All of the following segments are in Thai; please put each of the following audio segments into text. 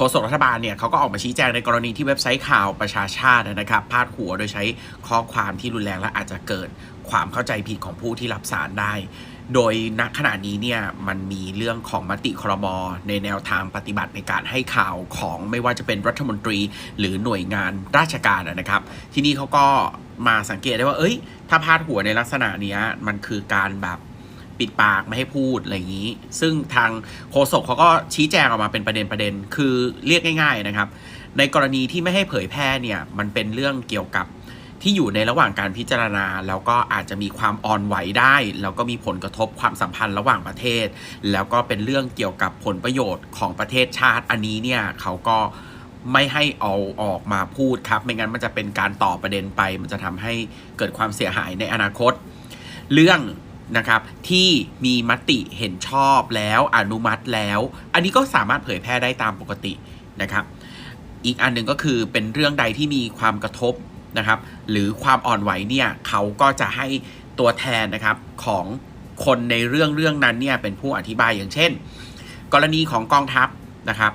โฆษกรัฐบาลเนี่ยเขาก็ออกมาชี้แจงในกรณีที่เว็บไซต์ข่าวประชาชาตินะครับพาดหัวโดยใช้ข้อความที่รุนแรงและอาจจะเกิดความเข้าใจผิดของผู้ที่รับสารได้ โดยณขณะนี้เนี่ยมันมีเรื่องของมติครมในแนวทางปฏิบัติในการให้ข่าวของไม่ว่าจะเป็นรัฐมนตรี หรือหน่วยงานราชการนะครับ ที่นี่เขาก็มาสังเกตได้ว่า เอ้ย ถ้าพาดหัวในลักษณะนี้มันคือการแบบ ปิดปากไม่ให้พูดอะไรอย่างนี้ ซึ่งทางโฆษกเขาก็ชี้แจงออกมาเป็นประเด็นประเด็น คือเรียกง่าย ๆนะครับ ในกรณีที่ไม่ให้เผยแพร่เนี่ยมันเป็นเรื่องเกี่ยวกับที่อยู่ในระหว่างการพิจารณา แล้วก็อาจจะมีความอ่อนไหวได้ แล้วก็มีผลกระทบความสัมพันธ์ระหว่างประเทศ แล้วก็เป็นเรื่องเกี่ยวกับผลประโยชน์ของประเทศชาติอันนี้เนี่ยเขาก็ไม่ให้เอาออกมาพูดครับ ไม่งั้นมันจะเป็นการต่อประเด็นไป มันจะทำให้เกิดความเสียหายในอนาคต เรื่อง นะครับที่มีมติเห็นชอบแล้วอนุมัติแล้ว อันนี้ก็สามารถเผยแพร่ได้ตามปกตินะครับ อีกอันหนึ่งก็คือเป็นเรื่องใดที่มีความกระทบนะครับหรือความอ่อนไหวเนี่ยเขาก็จะให้ตัวแทนนะครับของคนในเรื่องเรื่องนั้นเนี่ยเป็นผู้อธิบายอย่างเช่น กรณีของกองทัพนะครับ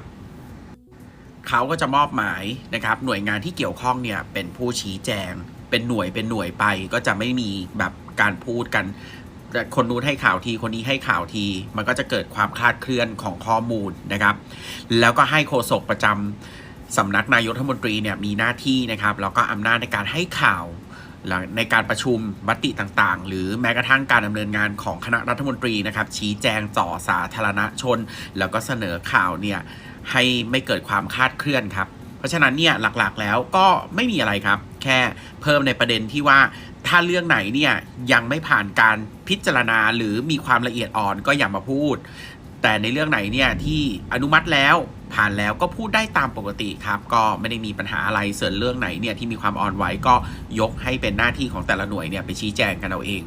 เขาก็จะมอบหมายนะครับหน่วยงานที่เกี่ยวข้องเนี่ยเป็นผู้ชี้แจง เป็นหน่วยเป็นหน่วยไปก็จะไม่มีแบบการพูดกัน คนนู้นให้ข่าวทีคนนี้ให้ข่าวที มันก็จะเกิดความคลาดเคลื่อนของข้อมูลนะครับ แล้วก็ให้โฆษกประจำสำนักนายกรัฐมนตรีเนี่ยมีหน้าที่นะครับแล้วก็อำนาจในการให้ข่าวในการประชุมมติต่างๆ หรือแม้กระทั่งการดำเนินงานของคณะรัฐมนตรีนะครับ ชี้แจงต่อสาธารณชน แล้วก็เสนอข่าวเนี่ยให้ไม่เกิดความคลาดเคลื่อนครับ เพราะฉะนั้นเนี่ยหลักๆแล้วก็ไม่มีอะไรครับ แค่เพิ่มในประเด็นที่ว่าถ้าเรื่องไหนเนี่ยยังไม่ผ่านการพิจารณาหรือมีความละเอียดอ่อนก็อย่ามาพูด แต่ในเรื่องไหนเนี่ยที่อนุมัติแล้วผ่านแล้วก็พูดได้ตามปกติครับ ก็ไม่ได้มีปัญหาอะไรส่วนเรื่องไหนเนี่ยที่มีความอ่อนไหวก็ยกให้เป็นหน้าที่ของแต่ละหน่วยเนี่ยไปชี้แจงกันเอาเอง